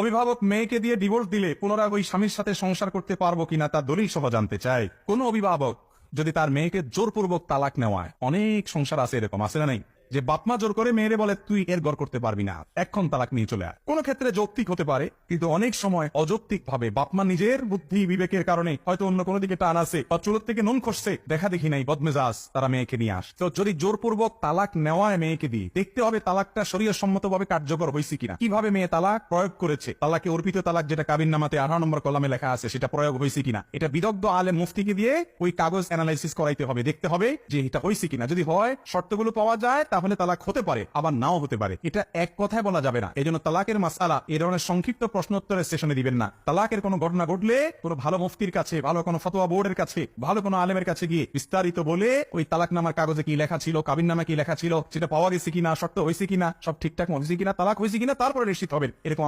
অভিভাবক মেয়েকে দিয়ে ডিভোর্স দিলে পুনরায় ওই স্বামীর সাথে সংসার করতে পারব কিনা তার দলিল সহ জানতে চাই। কোন অভিভাবক যদি তার মেয়েকে জোরপূর্বক তালাক নেওয়ায় অনেক সংসার আছে এরকম, আছে না নাই? যে বাপমা জোর করে মেয়েরে বলে, তুই এর গড় করতে পারবি না। এখন তালাক নিয়ে চলে আয়। কোন ক্ষেত্রে যৌক্তিক হতে পারে, কিন্তু অনেক সময় অযৌক্তিক ভাবে বাপমা নিজের বুদ্ধি বিবেকের কারণে হয়তো অন্য কোনো দিকে টান আছে বা চুলোর থেকে নুন খসছে। দেখা দেখি নাই, বদমেজাজ, তারা মেয়েকে নিয়ে আস। তো যদি জোরপূর্বক তালাক নেওয়ায় মেয়েকে দিই, দেখতে হবে তালাকটা শরীয় সম্মতভাবে কার্যকর হয়েছে কিনা। কীভাবে মেয়ে তালাক প্রয়োগ করেছে? তালাকে অর্পিত তালাক যেটা কাবিন নামাতে আঠারো নম্বর কলামে লেখা আছে, সেটা প্রয়োগ হয়েছে কিনা? এটা বিদগ্ধ আলে মুফতিকে দিয়ে ওই কাগজ অ্যানালাইসিস করাইতে হবে। দেখতে হবে যে এটা হয়েছে কিনা। যদি হয়, শর্তগুলো পাওয়া যায় তাহলে তালাক হতে পারে, আবার নাও হতে পারে। এটা এক কথায় বলা যাবে না। এই জন্য তালাকের মাসালা এ ধরনের সংক্ষিপ্ত প্রশ্নোত্তরের সেশনে দিবেন না। তালাকের কোনো ঘটনা ঘটলে কোনো ভালো মুফতির কাছে, ভালো কোনো ফতোয়া বোর্ডের কাছে, ভালো কোনো আলেমের কাছে গিয়ে বিস্তারিত বলে ওই তালাক নামার কাগজে কি লেখা ছিল, কাবিন নামে কি লেখা ছিল, সেটা পাওয়া গেছে কিনা শর্ত হয়েছে কিনা, সব ঠিকঠাক হয়েছে কিনা, তালাক হয়েছে কিনা, তারপরে নিশ্চিত হবে এরকম